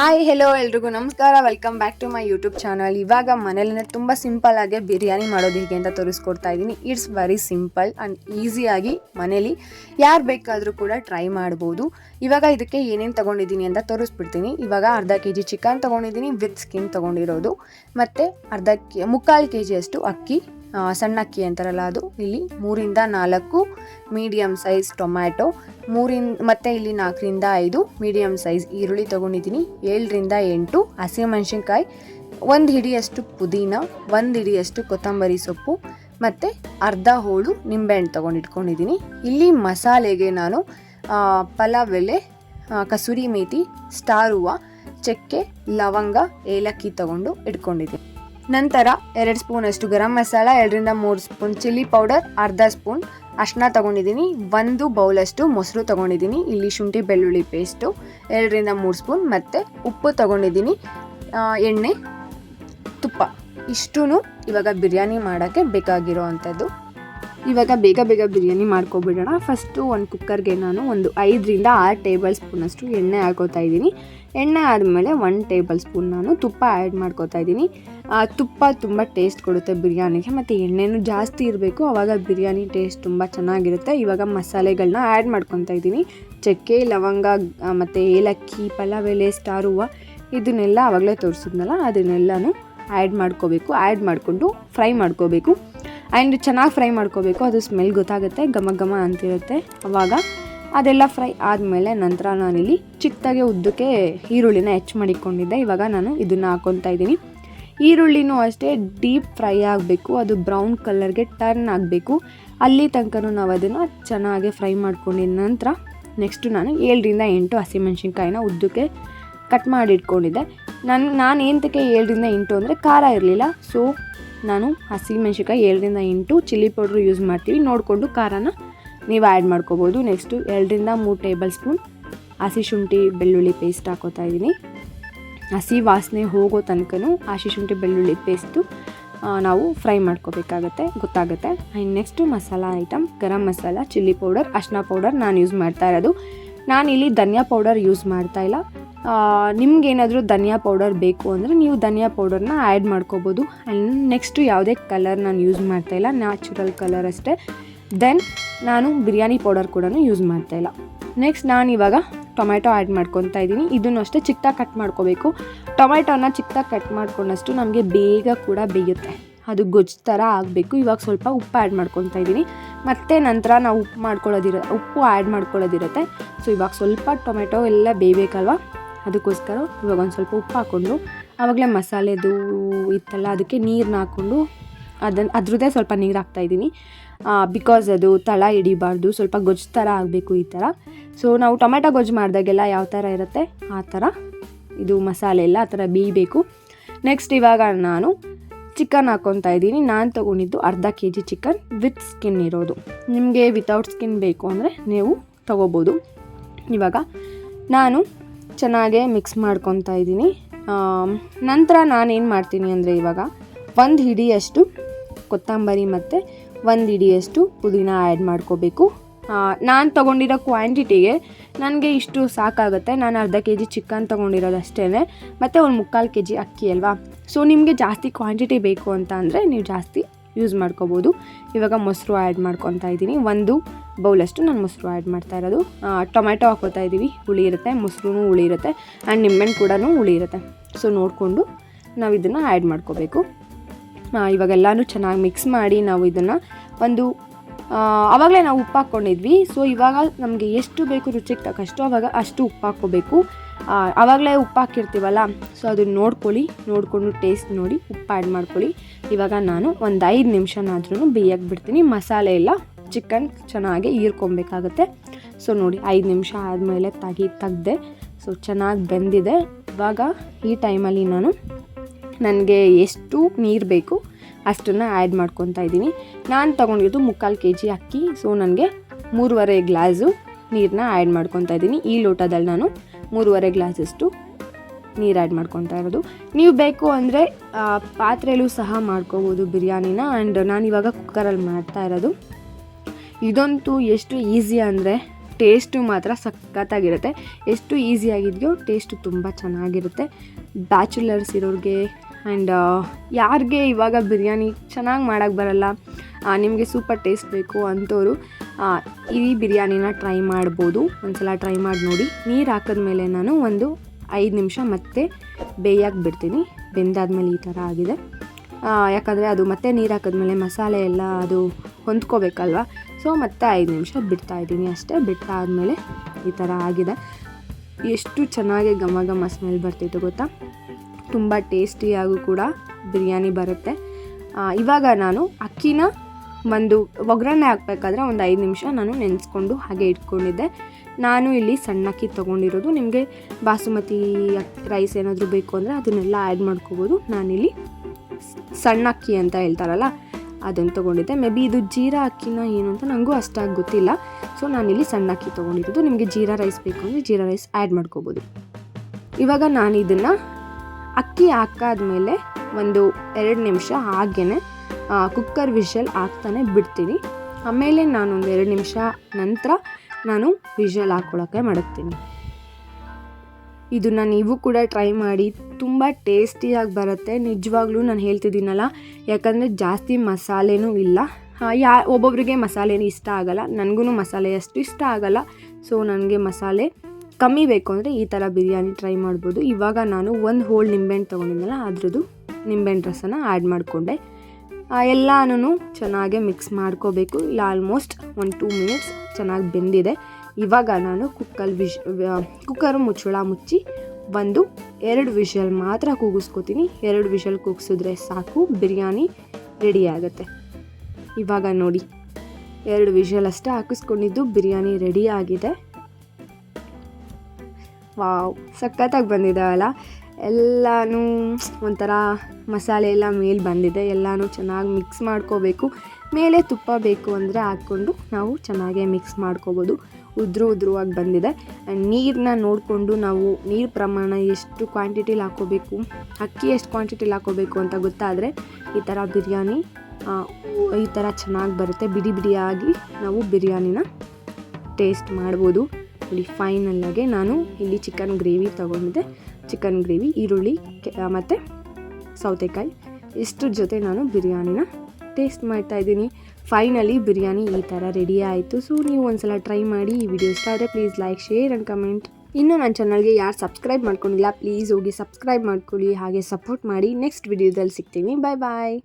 Hi hello ಎಲ್ರಿಗೂ. ನಮಸ್ಕಾರ. Welcome back to my YouTube channel ಇವಾಗ ಮನೇಲೇ ತುಂಬ ಸಿಂಪಲ್ ಆಗಿ ಬಿರಿಯಾನಿ ಮಾಡೋದು ಹೇಗೆ ಅಂತ ತೋರಿಸ್ಕೊಡ್ತಾ ಇದ್ದೀನಿ. ಇಟ್ಸ್ ವೆರಿ ಸಿಂಪಲ್ ಆ್ಯಂಡ್ ಈಸಿಯಾಗಿ ಮನೇಲಿ ಯಾರು ಬೇಕಾದರೂ ಕೂಡ ಟ್ರೈ ಮಾಡ್ಬೋದು. ಇವಾಗ ಇದಕ್ಕೆ ಏನೇನು ತೊಗೊಂಡಿದ್ದೀನಿ ಅಂತ ತೋರಿಸ್ಬಿಡ್ತೀನಿ. ಇವಾಗ ಅರ್ಧ ಕೆ ಜಿ ಚಿಕನ್ ತೊಗೊಂಡಿದ್ದೀನಿ ವಿತ್ ಸ್ಕಿನ್ ತೊಗೊಂಡಿರೋದು. ಮತ್ತು ಅರ್ಧ ಕೆ ಮುಕ್ಕಾಲು ಕೆ ಜಿಯಷ್ಟು ಅಕ್ಕಿ. ಸಣ್ಣ ಅಕ್ಕಿ ಅಂತಾರಲ್ಲ ಅದು. ಇಲ್ಲಿ ಮೂರಿಂದ ನಾಲ್ಕು ಮೀಡಿಯಮ್ ಸೈಜ್ ಟೊಮ್ಯಾಟೊ ಮೂರಿಂದ, ಮತ್ತು ಇಲ್ಲಿ ನಾಲ್ಕರಿಂದ ಐದು ಮೀಡಿಯಮ್ ಸೈಜ್ ಈರುಳ್ಳಿ ತೊಗೊಂಡಿದ್ದೀನಿ. ಏಳರಿಂದ ಎಂಟು ಹಸಿಮೆಣಸಿನ್ಕಾಯಿ ಒಂದು ಹಿಡಿಯಷ್ಟು ಪುದೀನ, ಒಂದು ಹಿಡಿಯಷ್ಟು ಕೊತ್ತಂಬರಿ ಸೊಪ್ಪು, ಮತ್ತು ಅರ್ಧ ಹೋಳು ನಿಂಬೆಹಣ್ಣು ತೊಗೊಂಡಿಟ್ಕೊಂಡಿದ್ದೀನಿ. ಇಲ್ಲಿ ಮಸಾಲೆಗೆ ನಾನು ಪಲಾವ್ ಎಲೆ ಕಸೂರಿ ಮೇಥಿ ಸ್ಟಾರ್ ಹೂವು, ಚಕ್ಕೆ, ಲವಂಗ, ಏಲಕ್ಕಿ ತಗೊಂಡು ಇಟ್ಕೊಂಡಿದ್ದೀನಿ. ನಂತರ ಎರಡು ಸ್ಪೂನ್ ಅಷ್ಟು ಗರಂ ಮಸಾಲ, ಎರಡರಿಂದ ಮೂರು ಸ್ಪೂನ್ ಚಿಲ್ಲಿ ಪೌಡರ್, ಅರ್ಧ ಸ್ಪೂನ್ ಅರ್ಶಿನ ತೊಗೊಂಡಿದ್ದೀನಿ, ಒಂದು ಬೌಲಷ್ಟು ಮೊಸರು ತೊಗೊಂಡಿದ್ದೀನಿ, ಇಲ್ಲಿ ಶುಂಠಿ ಬೆಳ್ಳುಳ್ಳಿ ಪೇಸ್ಟು ಎರಡರಿಂದ ಮೂರು ಸ್ಪೂನ್ ಮತ್ತು ಉಪ್ಪು ತೊಗೊಂಡಿದ್ದೀನಿ ಎಣ್ಣೆ, ತುಪ್ಪ. ಇಷ್ಟೂ ಇವಾಗ ಬಿರಿಯಾನಿ ಮಾಡೋಕ್ಕೆ ಬೇಕಾಗಿರೋ ಅಂಥದ್ದು ಇವಾಗ ಬೇಗ ಬೇಗ ಬಿರಿಯಾನಿ ಮಾಡ್ಕೊಬಿಡೋಣ. ಫಸ್ಟು ಒಂದು ಕುಕ್ಕರ್ಗೆ ನಾನು ಒಂದು ಐದರಿಂದ ಆರು ಟೇಬಲ್ ಸ್ಪೂನಷ್ಟು ಎಣ್ಣೆ ಹಾಕೋತಾ ಇದ್ದೀನಿ. ಎಣ್ಣೆ ಆದಮೇಲೆ ಒನ್ ಟೇಬಲ್ ಸ್ಪೂನ್ ನಾನು ತುಪ್ಪ ಆ್ಯಡ್ ಮಾಡ್ಕೋತಾ ಇದ್ದೀನಿ. ತುಪ್ಪ ತುಂಬ ಟೇಸ್ಟ್ ಕೊಡುತ್ತೆ ಬಿರಿಯಾನಿಗೆ. ಮತ್ತು ಎಣ್ಣೆನೂ ಜಾಸ್ತಿ ಇರಬೇಕು. ಆವಾಗ ಬಿರಿಯಾನಿ ಟೇಸ್ಟ್ ತುಂಬ ಚೆನ್ನಾಗಿರುತ್ತೆ. ಇವಾಗ ಮಸಾಲೆಗಳನ್ನ ಆ್ಯಡ್ ಮಾಡ್ಕೊತಾ ಇದ್ದೀನಿ. ಚಕ್ಕೆ, ಲವಂಗ ಮತ್ತು ಏಲಕ್ಕಿ, ಪಲಾವ್, ಎಲೆ, ಸ್ಟಾರ್, ಹೂವು, ಇದನ್ನೆಲ್ಲ ಆವಾಗಲೇ ತೋರಿಸಿದ್ನಲ್ಲ, ಅದನ್ನೆಲ್ಲನೂ ಆ್ಯಡ್ ಮಾಡ್ಕೋಬೇಕು. ಆ್ಯಡ್ ಮಾಡಿಕೊಂಡು ಫ್ರೈ ಮಾಡ್ಕೋಬೇಕು. ಆ್ಯಂಡ್ ಚೆನ್ನಾಗಿ ಫ್ರೈ ಮಾಡ್ಕೋಬೇಕು, ಅದು ಸ್ಮೆಲ್ ಗೊತ್ತಾಗುತ್ತೆ, ಘಮ ಘಮ ಅಂತಿರುತ್ತೆ ಅವಾಗ. ಅದೆಲ್ಲ ಫ್ರೈ ಆದಮೇಲೆ ನಂತರ ನಾನಿಲ್ಲಿ ಚಿಕ್ಕದಾಗೆ ಉದ್ದಕ್ಕೆ ಈರುಳ್ಳಿನ ಹೆಚ್ಚು ಮಾಡಿಕೊಂಡಿದ್ದೆ. ಇವಾಗ ನಾನು ಇದನ್ನು ಹಾಕ್ಕೊತಾ ಇದ್ದೀನಿ. ಈರುಳ್ಳಿನೂ ಅಷ್ಟೇ ಡೀಪ್ ಫ್ರೈ ಆಗಬೇಕು, ಅದು ಬ್ರೌನ್ ಕಲರ್ಗೆ ಟರ್ನ್ ಆಗಬೇಕು. ಅಲ್ಲಿ ತನಕನೂ ನಾವು ಅದನ್ನು ಚೆನ್ನಾಗಿ ಫ್ರೈ ಮಾಡ್ಕೊಂಡಿದ್ದ ನಂತರ ನೆಕ್ಸ್ಟು ನಾನು ಏಳರಿಂದ ಎಂಟು ಹಸಿಮೆಣ್ಸಿನ್ಕಾಯಿನ ಉದ್ದಕ್ಕೆ ಕಟ್ ಮಾಡಿಟ್ಕೊಂಡಿದ್ದೆ. ನಾನು ನಾನು ಏನಕ್ಕೆ ಏಳರಿಂದ ಎಂಟು ಅಂದರೆ ಖಾರ ಇರಲಿಲ್ಲ ಸೊ ನಾನು ಹಸಿ ಹಸಿಮೆಣ್ಸಿನ್ಕಾಯಿ ಏಳರಿಂದ ಎಂಟು, ಚಿಲ್ಲಿ ಪೌಡ್ರ್ ಯೂಸ್ ಮಾಡ್ತೀವಿ. ನೋಡಿಕೊಂಡು ಖಾರನ ನೀವು ಆ್ಯಡ್ ಮಾಡ್ಕೋಬೋದು. ನೆಕ್ಸ್ಟು ಎರಡರಿಂದ ಮೂರು ಟೇಬಲ್ ಸ್ಪೂನ್ ಹಸಿ ಶುಂಠಿ ಬೆಳ್ಳುಳ್ಳಿ ಪೇಸ್ಟ್ ಹಾಕೋತಾ ಇದ್ದೀನಿ. ಹಸಿ ವಾಸನೆ ಹೋಗೋ ತನಕನೂ ಹಸಿ ಶುಂಠಿ ಬೆಳ್ಳುಳ್ಳಿ ಪೇಸ್ಟು ನಾವು ಫ್ರೈ ಮಾಡ್ಕೋಬೇಕಾಗತ್ತೆ, ಗೊತ್ತಾಗುತ್ತೆ. And next masala item, garam masala, chilli powder ಅರ್ಶಿನ ಪೌಡರ್ ನಾನು ಯೂಸ್ ಮಾಡ್ತಾ ಇರೋದು. ಇಲ್ಲಿ ಧನಿಯಾ ಪೌಡರ್ ಯೂಸ್ ಮಾಡ್ತಾ ಇಲ್ಲ. ನಿಮ್ಗೇನಾದರೂ ಧನಿಯಾ ಪೌಡರ್ ಬೇಕು ಅಂದರೆ ನೀವು ಧನಿಯಾ ಪೌಡರ್ನ ಆ್ಯಡ್ ಮಾಡ್ಕೋಬೋದು. ಆ್ಯಂಡ್ ನೆಕ್ಸ್ಟು ಯಾವುದೇ ಕಲರ್ ನಾನು ಯೂಸ್ ಮಾಡ್ತಾ ಇಲ್ಲ ನ್ಯಾಚುರಲ್ ಕಲರ್ ಅಷ್ಟೇ. ದೆನ್ ನಾನು ಬಿರಿಯಾನಿ ಪೌಡರ್ ಕೂಡ ಯೂಸ್ ಮಾಡ್ತಾ ಇಲ್ಲ. ನೆಕ್ಸ್ಟ್ ನಾನು ಇವಾಗ ಟೊಮೆಟೊ ಆ್ಯಡ್ ಮಾಡ್ಕೊತಾ ಇದ್ದೀನಿ. ಇದನ್ನು ಅಷ್ಟೇ ಚಿಕ್ಕದಾಗಿ ಕಟ್ ಮಾಡ್ಕೋಬೇಕು. ಟೊಮೆಟೊನ ಚಿಕ್ಕದಾಗಿ ಕಟ್ ಮಾಡ್ಕೊಂಡಷ್ಟು ನಮಗೆ ಬೇಗ ಕೂಡ ಬೇಯುತ್ತೆ. ಅದು ಗೊಜ್ಜು ಥರ ಆಗಬೇಕು. ಇವಾಗ ಸ್ವಲ್ಪ ಉಪ್ಪು ಆ್ಯಡ್ ಮಾಡ್ಕೊತಾ ಇದ್ದೀನಿ. ಮತ್ತು ನಂತರ ನಾವು ಉಪ್ಪು ಮಾಡ್ಕೊಳ್ಳೋದಿರ, ಉಪ್ಪು ಆ್ಯಡ್ ಮಾಡ್ಕೊಳ್ಳೋದಿರುತ್ತೆ. ಸೊ ಇವಾಗ ಸ್ವಲ್ಪ ಟೊಮೆಟೊ ಎಲ್ಲ ಬೇಯಬೇಕಲ್ವ? ಅದಕ್ಕೋಸ್ಕರ ಇವಾಗ ಒಂದು ಸ್ವಲ್ಪ ಉಪ್ಪು ಹಾಕ್ಕೊಂಡು ಆವಾಗಲೇ ಮಸಾಲೆದು ಇತ್ತಲ್ಲ ಅದಕ್ಕೆ ನೀರನ್ನ ಹಾಕ್ಕೊಂಡು ಅದನ್ನು ಅದ್ರದ್ದೇ ಸ್ವಲ್ಪ ನೀರು ಹಾಕ್ತಾಯಿದ್ದೀನಿ ಬಿಕಾಸ್ ಅದು ತಳ ಹಿಡಿಬಾರ್ದು, ಸ್ವಲ್ಪ ಗೊಜ್ಜು ಥರ ಆಗಬೇಕು ಈ ಥರ ಸೊ ನಾವು ಟೊಮೆಟೊ ಗೊಜ್ಜು ಮಾಡಿದಾಗೆಲ್ಲ ಯಾವ ಥರ ಇರುತ್ತೆ? ಆ ಥರ ಇದು ಮಸಾಲೆ ಎಲ್ಲ ಆ ಥರ ಬೇಯಬೇಕು ನೆಕ್ಸ್ಟ್ ಇವಾಗ ನಾನು ಚಿಕನ್ ಹಾಕ್ಕೊತಾ ಇದ್ದೀನಿ. ನಾನು ತೊಗೊಂಡಿದ್ದು ಅರ್ಧ K G chicken with skin ಇರೋದು. ನಿಮಗೆ ವಿತೌಟ್ ಸ್ಕಿನ್ ಬೇಕು ಅಂದರೆ ನೀವು ತೊಗೋಬೋದು. ಇವಾಗ ನಾನು ಚೆನ್ನಾಗೇ ಮಿಕ್ಸ್ ಮಾಡ್ಕೊತಾ ಇದ್ದೀನಿ. ನಂತರ ನಾನೇನು ಮಾಡ್ತೀನಿ ಅಂದರೆ ಇವಾಗ ಒಂದು ಹಿಡಿಯಷ್ಟು ಕೊತ್ತಂಬರಿ ಮತ್ತು ಒಂದು ಹಿಡಿಯಷ್ಟು ಪುದೀನ ಆ್ಯಡ್ ಮಾಡ್ಕೋಬೇಕು. ನಾನು ತೊಗೊಂಡಿರೋ ಕ್ವಾಂಟಿಟಿಗೆ ನನಗೆ ಇಷ್ಟು ಸಾಕಾಗುತ್ತೆ. ನಾನು ಅರ್ಧ ಕೆ ಜಿ ಚಿಕನ್ ತೊಗೊಂಡಿರೋದಷ್ಟೇ ಮತ್ತು ಒಂದು ಮುಕ್ಕಾಲು ಕೆ ಜಿ ಅಕ್ಕಿ ಅಲ್ವಾ? ಸೊ ನಿಮಗೆ ಜಾಸ್ತಿ ಕ್ವಾಂಟಿಟಿ ಬೇಕು ಅಂತ ಅಂದರೆ ನೀವು ಜಾಸ್ತಿ ಯೂಸ್ ಮಾಡ್ಕೋಬೋದು. ಇವಾಗ ಮೊಸರು ಆ್ಯಡ್ ಮಾಡ್ಕೊತಾ ಇದ್ದೀನಿ. ಒಂದು ಬೌಲಷ್ಟು ನಾನು ಮೊಸರು ಆ್ಯಡ್ ಮಾಡ್ತಾ ಇರೋದು. ಟೊಮೆಟೊ ಹಾಕೋತಾ ಇದ್ದೀವಿ. ಹುಳಿ ಇರುತ್ತೆ ಮೊಸರು ಹುಳಿ ಇರುತ್ತೆ ಆ್ಯಂಡ್ ನಿಂಬೆಹಣ್ಣು ಕೂಡ ಹುಳಿ ಇರುತ್ತೆ. ಸೊ ನೋಡಿಕೊಂಡು ನಾವು ಇದನ್ನು ಆ್ಯಡ್ ಮಾಡ್ಕೋಬೇಕು. ಇವಾಗೆಲ್ಲನೂ ಚೆನ್ನಾಗಿ ಮಿಕ್ಸ್ ಮಾಡಿ ನಾವು ಇದನ್ನು ಒಂದು ಆವಾಗಲೇ ನಾವು ಉಪ್ಪು ಹಾಕ್ಕೊಂಡಿದ್ವಿ ಸೊ ಇವಾಗ ನಮಗೆ ಎಷ್ಟು ಬೇಕು ರುಚಿಗೆ ತಕ್ಕಷ್ಟು ಅವಾಗ ಅಷ್ಟು ಉಪ್ಪು ಹಾಕ್ಕೋಬೇಕು ಆವಾಗಲೇ ಉಪ್ಪು ಹಾಕಿರ್ತೀವಲ್ಲ ಸೊ ಅದನ್ನ ನೋಡ್ಕೊಳ್ಳಿ, ನೋಡಿಕೊಂಡು ಟೇಸ್ಟ್ ನೋಡಿ, ಉಪ್ಪು ಆ್ಯಡ್ ಮಾಡ್ಕೊಳ್ಳಿ. ಇವಾಗ ನಾನು ಒಂದು ಐದು ನಿಮಿಷನಾದ್ರೂ ಬೇಯಕ್ಕೆ ಬಿಡ್ತೀನಿ. ಮಸಾಲೆ ಎಲ್ಲ ಚಿಕನ್ ಚೆನ್ನಾಗಿ ಹೀರ್ಕೊಬೇಕಾಗತ್ತೆ. ಸೊ ನೋಡಿ, ಐದು ನಿಮಿಷ ಆದಮೇಲೆ ತಗಿ, ತೆಗ್ದೆ ಸೊ ಚೆನ್ನಾಗಿ ಬೆಂದಿದೆ. ಇವಾಗ ಈ ಟೈಮಲ್ಲಿ ನಾನು ನನಗೆ ಎಷ್ಟು ನೀರು ಬೇಕು ಅಷ್ಟನ್ನು ಆ್ಯಡ್ ಮಾಡ್ಕೊತಾ ಇದ್ದೀನಿ. ನಾನು ತೊಗೊಂಡಿದ್ದು ಮುಕ್ಕಾಲು ಕೆ ಜಿ ಅಕ್ಕಿ ಸೊ ನನಗೆ ಮೂರುವರೆ ಗ್ಲಾಸು ನೀರನ್ನ ಆ್ಯಡ್ ಮಾಡ್ಕೊತಾ ಇದ್ದೀನಿ. ಈ ಲೋಟದಲ್ಲಿ ನಾನು ಮೂರುವರೆ ಗ್ಲಾಸಷ್ಟು ನೀರು ಆ್ಯಡ್ ಮಾಡ್ಕೊತಾ ಇರೋದು. ನೀವು ಬೇಕು ಅಂದರೆ ಪಾತ್ರೆಯಲ್ಲೂ ಸಹ ಮಾಡ್ಕೋಬೋದು ಬಿರಿಯಾನಿನ. ಆ್ಯಂಡ್ ನಾನು ಇವಾಗ ಕುಕ್ಕರಲ್ಲಿ ಮಾಡ್ತಾ ಇರೋದು. ಇದಂತೂ ಎಷ್ಟು ಈಸಿ ಅಂದರೆ ಟೇಸ್ಟು ಮಾತ್ರ ಸಖತ್ತಾಗಿರುತ್ತೆ. ಎಷ್ಟು ಈಸಿಯಾಗಿದೆಯೋ ಟೇಸ್ಟು ತುಂಬ ಚೆನ್ನಾಗಿರುತ್ತೆ. ಬ್ಯಾಚುಲರ್ಸ್ ಇರೋರಿಗೆ ಆ್ಯಂಡ್ ಯಾರಿಗೆ ಇವಾಗ ಬಿರಿಯಾನಿ ಚೆನ್ನಾಗಿ ಮಾಡೋಕ್ಕೆ ಬರಲ್ಲ ನಿಮಗೆ ಸೂಪರ್ ಟೇಸ್ಟ್ ಬೇಕು ಅಂಥವ್ರು ಈ ಬಿರಿಯಾನಿನ ಟ್ರೈ ಮಾಡ್ಬೋದು. ಒಂದ್ಸಲ ಟ್ರೈ ಮಾಡಿ ನೋಡಿ. ನೀರು ಹಾಕಿದ್ಮೇಲೆ ನಾನು ಒಂದು ಐದು ನಿಮಿಷ ಮತ್ತೆ ಬೇಯಕ್ಕೆ ಬಿಡ್ತೀನಿ. ಬೆಂದಾದ್ಮೇಲೆ ಈ ಥರ ಆಗಿದೆ. ಯಾಕಂದರೆ ಅದು ಮತ್ತೆ ನೀರು ಹಾಕಿದ್ಮೇಲೆ ಮಸಾಲೆ ಎಲ್ಲ ಅದು ಹೊಂದ್ಕೋಬೇಕಲ್ವ? ಸೊ ಮತ್ತೆ ಐದು ನಿಮಿಷ ಬಿಡ್ತಾ ಇದ್ದೀನಿ ಅಷ್ಟೇ. ಬಿಟ್ಟಾದಮೇಲೆ ಈ ಥರ ಆಗಿದೆ. ಎಷ್ಟು ಚೆನ್ನಾಗಿ ಘಮ ಘಮ ಸ್ಮೆಲ್ ಬರ್ತಿತ್ತು ಗೊತ್ತಾ? ತುಂಬ ಟೇಸ್ಟಿಯಾಗೂ ಕೂಡ ಬಿರಿಯಾನಿ ಬರುತ್ತೆ. ಇವಾಗ ನಾನು ಅಕ್ಕಿನ ಒಂದು ಒಗ್ಗರಣೆ ಹಾಕ್ಬೇಕಾದ್ರೆ ಒಂದು ಐದು ನಿಮಿಷ ನಾನು ನೆನೆಸ್ಕೊಂಡು ಹಾಗೆ ಇಟ್ಕೊಂಡಿದ್ದೆ. ನಾನು ಇಲ್ಲಿ ಸಣ್ಣ ಅಕ್ಕಿ ತೊಗೊಂಡಿರೋದು. ನಿಮಗೆ ಬಾಸುಮತಿ ರೈಸ್ ಏನಾದರೂ ಬೇಕು ಅಂದರೆ ಅದನ್ನೆಲ್ಲ ಆ್ಯಡ್ ಮಾಡ್ಕೋಬೋದು. ನಾನಿಲ್ಲಿ ಸಣ್ಣ ಅಕ್ಕಿ ಅಂತ ಹೇಳ್ತಾರಲ್ಲ, ಅದನ್ನು ತೊಗೊಂಡಿದ್ದೆ. ಮೇ ಬಿ ಇದು ಜೀರಾ ಅಕ್ಕಿನ ಏನು ಅಂತ ನನಗೂ ಅಷ್ಟಾಗಿ ಗೊತ್ತಿಲ್ಲ. ಸೊ ನಾನಿಲ್ಲಿ ಸಣ್ಣ ಅಕ್ಕಿ ತೊಗೊಂಡಿರೋದು. ನಿಮಗೆ ಜೀರಾ ರೈಸ್ ಬೇಕು ಅಂದರೆ ಜೀರಾ ರೈಸ್ ಆ್ಯಡ್ ಮಾಡ್ಕೋಬೋದು. ಇವಾಗ ನಾನು ಇದನ್ನು ಅಕ್ಕಿ ಹಾಕಾದ್ಮೇಲೆ ಒಂದು ಎರಡು ನಿಮಿಷ ಹಾಗೇ ಕುಕ್ಕರ್ ವಿಷಲ್ ಹಾಕ್ತಾನೆ ಬಿಡ್ತೀನಿ. ಆಮೇಲೆ ನಾನೊಂದು ಎರಡು ನಿಮಿಷ ನಂತರ ನಾನು ವಿಷಲ್ ಹಾಕ್ಕೊಳಕ್ಕೆ ಮಡಗ್ತೀನಿ ಇದನ್ನು ನೀವು ಕೂಡ ಟ್ರೈ ಮಾಡಿ, ತುಂಬ ಟೇಸ್ಟಿಯಾಗಿ ಬರುತ್ತೆ. ನಿಜವಾಗ್ಲೂ ನಾನು ಹೇಳ್ತಿದ್ದೀನಲ್ಲ, ಯಾಕಂದರೆ ಜಾಸ್ತಿ ಮಸಾಲೆನೂ ಇಲ್ಲ. ಯಾ ಒಬ್ಬೊಬ್ಬರಿಗೆ ಮಸಾಲೆನೂ ಇಷ್ಟ ಆಗಲ್ಲ ನನಗೂ ಮಸಾಲೆ ಅಷ್ಟು ಇಷ್ಟ ಆಗಲ್ಲ. ಸೊ ನನಗೆ ಮಸಾಲೆ ಕಮ್ಮಿ ಬೇಕು ಅಂದರೆ ಈ ಥರ ಬಿರಿಯಾನಿ ಟ್ರೈ ಮಾಡ್ಬೋದು. ಇವಾಗ ನಾನು ಒಂದು ಹೋಳು ನಿಂಬೆಹಣ್ಣು ತೊಗೊಂಡಿದ್ದೀನಲ್ಲ ಅದ್ರದ್ದು ನಿಂಬೆಹಣ್ಣು ರಸನ ಆ್ಯಡ್ ಮಾಡಿಕೊಂಡೆ. ಎಲ್ಲನೂ ಚೆನ್ನಾಗೆ ಮಿಕ್ಸ್ ಮಾಡ್ಕೋಬೇಕು. ಇಲ್ಲ ಆಲ್ಮೋಸ್ಟ್ ಒಂದು ಟೂ ಮಿನಿಟ್ಸ್ ಚೆನ್ನಾಗಿ ಬೆಂದಿದೆ. ಇವಾಗ ನಾನು ಕುಕ್ಕರ್ ವಿಶ್ ಕುಕ್ಕರ್ ಮುಚ್ಚಳ ಮುಚ್ಚಿ ಒಂದು ಎರಡು ವಿಷಲ್ ಮಾತ್ರ ಕೂಗಿಸ್ಕೊತೀನಿ. ಎರಡು ವಿಷಲ್ ಕೂಗಿಸಿದ್ರೆ ಸಾಕು, ಬಿರಿಯಾನಿ ರೆಡಿ ಆಗುತ್ತೆ. ಇವಾಗ ನೋಡಿ, ಎರಡು ವಿಷಲ್ ಅಷ್ಟೇ ಹಾಕಿಸ್ಕೊಂಡಿದ್ದು, ಬಿರಿಯಾನಿ ರೆಡಿ ಆಗಿದೆ. ವಾವ್, ಸಖತ್ತಾಗಿ ಬಂದಿದೆ ಅಲ್ಲ? ಎಲ್ಲನೂ ಒಂಥರ ಮಸಾಲೆ ಎಲ್ಲ ಮೇಲೆ ಬಂದಿದೆ. ಎಲ್ಲನೂ ಚೆನ್ನಾಗಿ ಮಿಕ್ಸ್ ಮಾಡ್ಕೋಬೇಕು. ಮೇಲೆ ತುಪ್ಪ ಬೇಕು ಅಂದರೆ ಹಾಕ್ಕೊಂಡು ನಾವು ಚೆನ್ನಾಗೇ ಮಿಕ್ಸ್ ಮಾಡ್ಕೋಬೋದು. ಉದ್ರು ಉದ್ರುವಾಗಿ ಬಂದಿದೆ. ಆ್ಯಂಡ್ ನೀರನ್ನ ನೋಡಿಕೊಂಡು ನಾವು ನೀರು ಪ್ರಮಾಣ ಎಷ್ಟು ಕ್ವಾಂಟಿಟಿಲಿ ಹಾಕ್ಕೋಬೇಕು, ಅಕ್ಕಿ ಎಷ್ಟು ಕ್ವಾಂಟಿಟಿಲಿ ಹಾಕ್ಕೋಬೇಕು ಅಂತ ಗೊತ್ತಾದರೆ ಈ ಥರ ಬಿರಿಯಾನಿ ಈ ಥರ ಚೆನ್ನಾಗಿ ಬರುತ್ತೆ. ಬಿಡಿ ಬಿಡಿಯಾಗಿ ನಾವು ಬಿರಿಯಾನಿನ ಟೇಸ್ಟ್ ಮಾಡ್ಬೋದು. ಇಲ್ಲಿ ಫೈನಲ್ಲಾಗೆ ನಾನು ಇಲ್ಲಿ ಚಿಕನ್ ಗ್ರೇವಿ ತೊಗೊಂಡಿದ್ದೆ. ಚಿಕನ್ ಗ್ರೇವಿ, ಈರುಳ್ಳಿ ಮತ್ತು ಸೌತೆಕಾಯಿ. ಇಷ್ಟ್ರ ಜೊತೆ ನಾನು ಬಿರಿಯಾನಿನ ಟೇಸ್ಟ್ ಮಾಡ್ತಾ ಇದ್ದೀನಿ. ಫೈನಲಿ ಬಿರಿಯಾನಿ ಈ ಥರ ರೆಡಿ ಆಯಿತು. ಸೊ ನೀವು ಒಂದ್ಸಲ ಟ್ರೈ ಮಾಡಿ ಈ ವಿಡಿಯೋ ಇಷ್ಟ ಆದರೆ please like share and comment ಇನ್ನು ನನ್ನ ಚಾನಲ್ಗೆ ಯಾರು ಸಬ್ಸ್ಕ್ರೈಬ್ ಮಾಡ್ಕೊಂಡಿಲ್ಲ ಪ್ಲೀಸ್ ಹೋಗಿ ಸಬ್ಸ್ಕ್ರೈಬ್ ಮಾಡ್ಕೊಳ್ಳಿ. ಹಾಗೆ ಸಪೋರ್ಟ್ ಮಾಡಿ ನೆಕ್ಸ್ಟ್ ವಿಡಿಯೋದಲ್ಲಿ ಸಿಗ್ತೀನಿ. ಬಾಯ್ ಬಾಯ್